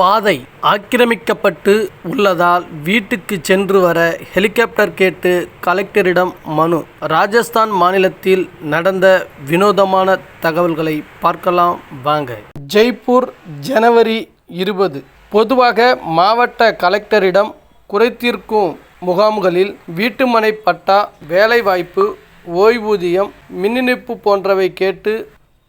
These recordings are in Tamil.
பாதை ஆக்கிரமிக்கப்பட்டு உள்ளதால் வீட்டுக்கு சென்று வர ஹெலிகாப்டர் கேட்டு கலெக்டரிடம் மனு. ராஜஸ்தான் மாநிலத்தில் நடந்த வினோதமான தகவல்களை பார்க்கலாம் வாங்க. ஜெய்ப்பூர் ஜனவரி இருபது. பொதுவாக மாவட்ட கலெக்டரிடம் குறைதீர்க்கும் முகாம்களில் வீட்டுமனை பட்டா வேலைவாய்ப்பு ஓய்வூதியம் மின்னிணைப்பு போன்றவை கேட்டு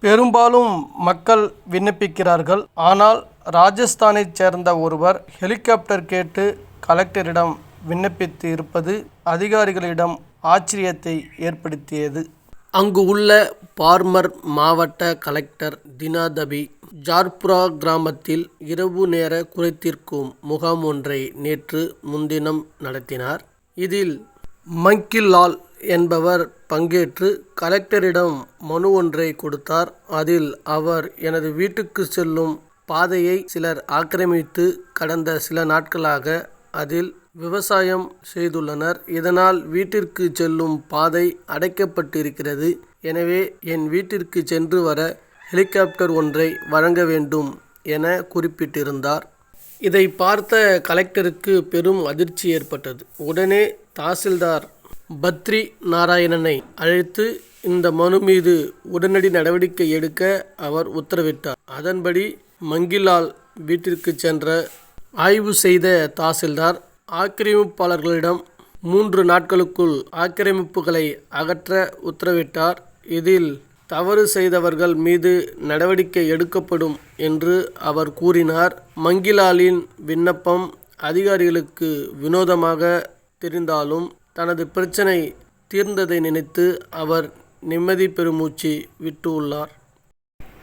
பெரும்பாலும் மக்கள் விண்ணப்பிக்கிறார்கள். ஆனால் ராஜஸ்தானைச் சேர்ந்த ஒருவர் ஹெலிகாப்டர் கேட்டு கலெக்டரிடம் விண்ணப்பித்து இருப்பது அதிகாரிகளிடம் ஆச்சரியத்தை ஏற்படுத்தியது. அங்கு உள்ள பார்மர் மாவட்ட கலெக்டர் தினாதபி ஜார்புரா கிராமத்தில் இரவு நேர குறைதீர்க்கும் முகாம் ஒன்றை நேற்று முன்தினம் நடத்தினார். இதில் மங்கிலால் என்பவர் பங்கேற்று கலெக்டரிடம் மனு ஒன்றை கொடுத்தார். அதில் அவர் எனது வீட்டுக்கு செல்லும் பாதையை சிலர் ஆக்கிரமித்து கடந்த சில நாட்களாக அதில் விவசாயம் செய்துள்ளனர். இதனால் வீட்டிற்கு செல்லும் பாதை அடைக்கப்பட்டிருக்கிறது. எனவே என் வீட்டிற்கு சென்று வர ஹெலிகாப்டர் ஒன்றை வழங்க வேண்டும் என குறிப்பிட்டிருந்தார். இதை பார்த்த கலெக்டருக்கு பெரும் அதிர்ச்சி ஏற்பட்டது. உடனே தாசில்தார் பத்ரி நாராயணனை அழைத்து இந்த மனு மீது உடனடி நடவடிக்கை எடுக்க அவர் உத்தரவிட்டார். அதன்படி மங்கிலால் வீட்டிற்கு சென்ற ஆய்வு செய்த தாசில்தார் ஆக்கிரமிப்பாளர்களிடம் மூன்று நாட்களுக்குள் ஆக்கிரமிப்புகளை அகற்ற உத்தரவிட்டார். இதில் தவறு செய்தவர்கள் மீது நடவடிக்கை எடுக்கப்படும் என்று அவர் கூறினார். மங்கிலாலின் விண்ணப்பம் அதிகாரிகளுக்கு வினோதமாக தெரிந்தாலும் தனது பிரச்சனை தீர்ந்ததை நினைத்து அவர் நிம்மதி பெருமூச்சு விட்டு உள்ளார்